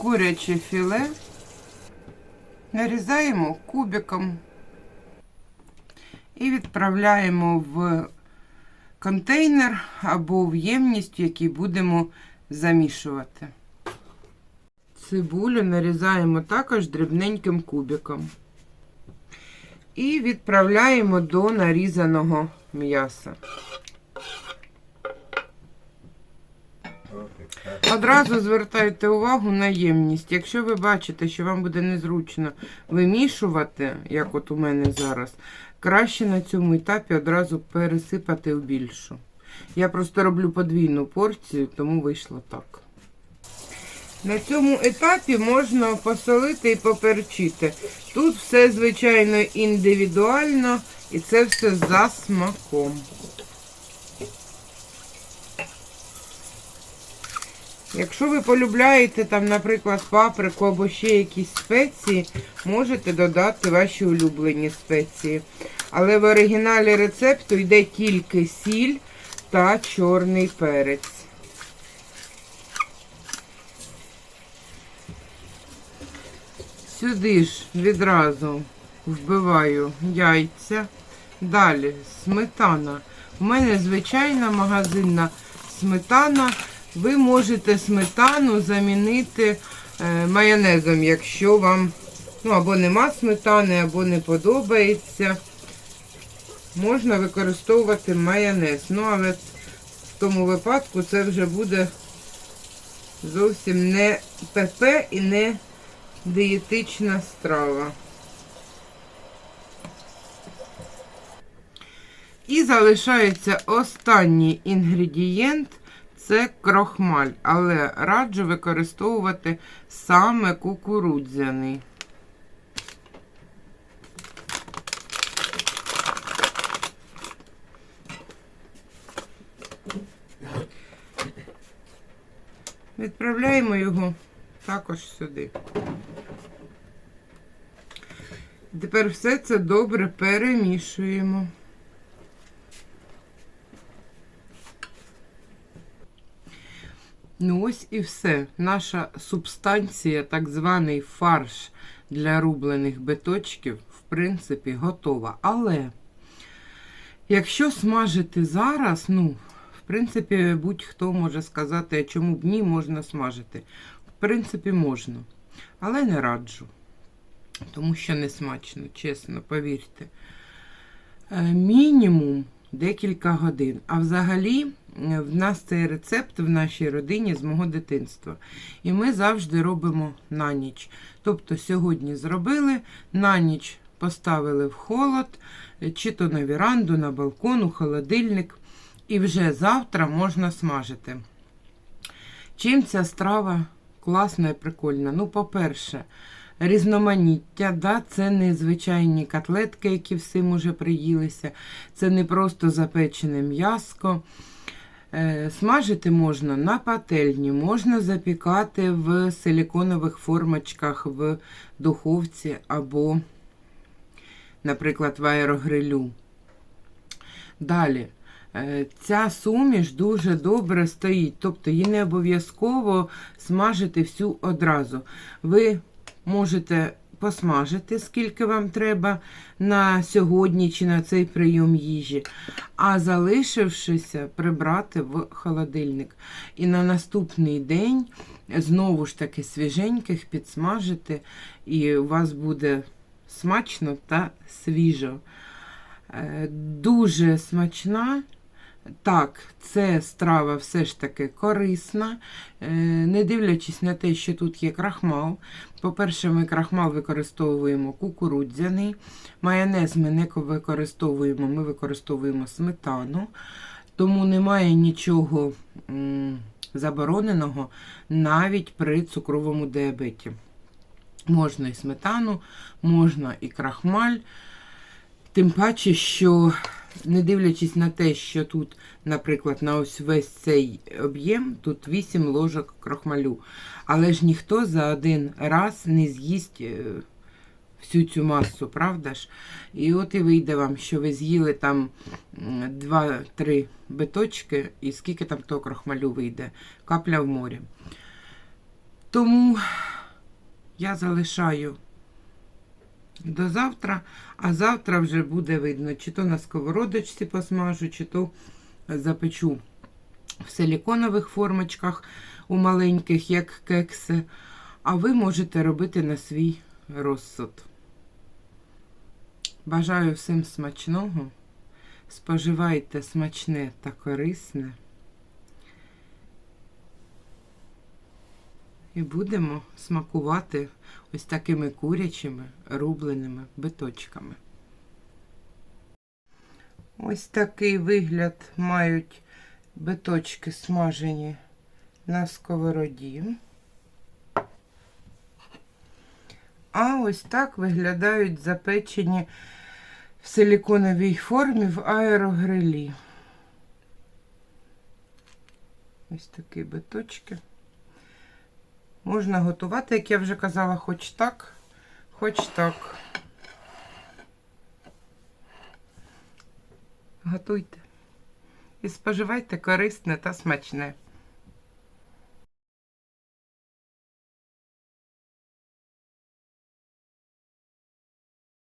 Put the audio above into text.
куряче філе нарізаємо кубиком і відправляємо в контейнер або в ємність, в якій будемо замішувати. Цибулю нарізаємо також дрібненьким кубиком. І відправляємо до нарізаного м'яса. Одразу звертайте увагу на ємність. Якщо ви бачите, що вам буде незручно вимішувати, як от у мене зараз, краще на цьому етапі одразу пересипати в більшу. Я просто роблю подвійну порцію, тому вийшло так. На цьому етапі можна посолити і поперчити. Тут все, звичайно, індивідуально, і це все за смаком. Якщо ви полюбляєте там, наприклад, паприку або ще якісь спеції, можете додати ваші улюблені спеції. Але в оригіналі рецепту йде тільки сіль та чорний перець. Сюди ж відразу вбиваю яйця. Далі сметана. У мене звичайна магазинна сметана. Ви можете сметану замінити е, майонезом, якщо вам ну, або нема сметани, або не подобається. Можна використовувати майонез. Ну, але в тому випадку це вже буде зовсім не ПП і не дієтична страва. І залишається останній інгредієнт це крохмаль, але раджу використовувати саме кукурудзяний. Відправляємо його також сюди. Тепер все це добре перемішуємо. Ну ось і все. Наша субстанція, так званий фарш для рублених биточків, в принципі, готова. Але якщо смажити зараз, ну, в принципі, будь-хто може сказати, чому б ні можна смажити. В принципі, можна. Але не раджу. Тому що не смачно, чесно, повірте. Е, Мінімум декілька годин. А взагалі, в нас цей рецепт в нашій родині з мого дитинства. І ми завжди робимо на ніч. Тобто сьогодні зробили, на ніч поставили в холод, е, чи то на віранду, на балкон, у холодильник. І вже завтра можна смажити. Чим ця страва класна і прикольна? Ну, по-перше, різноманіття, да? це не звичайні котлетки, які всім уже приїлися, це не просто запечене м'яско. Е, Смажити можна на пательні, можна запікати в силіконових формочках в духовці або, наприклад, в аерогрилю. Далі. Е, Ця суміш дуже добре стоїть, тобто її не обов'язково смажити всю одразу. Ви можете посмажити, скільки вам треба на сьогодні чи на цей прийом їжі, а залишившися, прибрати в холодильник. І на наступний день знову ж таки свіженьких підсмажити, і у вас буде смачно та свіжо. Е, Дуже смачна. Так, це страва все ж таки корисна, Е, не дивлячись на те, що тут є крахмал. По-перше, ми крахмал використовуємо кукурудзяний, майонез ми не використовуємо, ми використовуємо сметану, тому немає нічого забороненого навіть при цукровому діабеті. Можна і сметану, можна і крахмаль. Тим паче, що не дивлячись на те, що тут, наприклад, на ось весь цей об'єм, тут 8 ложок крохмалю. Але ж ніхто за один раз не з'їсть е, всю цю масу, правда ж? І от і вийде вам, що ви з'їли там 2-3 биточки, і скільки там того крохмалю вийде, капля в морі. Тому я залишаю до завтра, а завтра вже буде видно, чи то на сковородочці посмажу, чи то запечу в силіконових формочках у маленьких, як кекси. А ви можете робити на свій розсуд. Бажаю всім смачного. Споживайте смачне та корисне. І будемо смакувати ось такими курячими рубленими биточками. Ось такий вигляд мають биточки смажені на сковороді. А ось так виглядають запечені в силіконовій формі в аерогрилі. Ось такі биточки. Можна готувати, як я вже казала, хоч так, хоч так. Готуйте і споживайте корисне та смачне.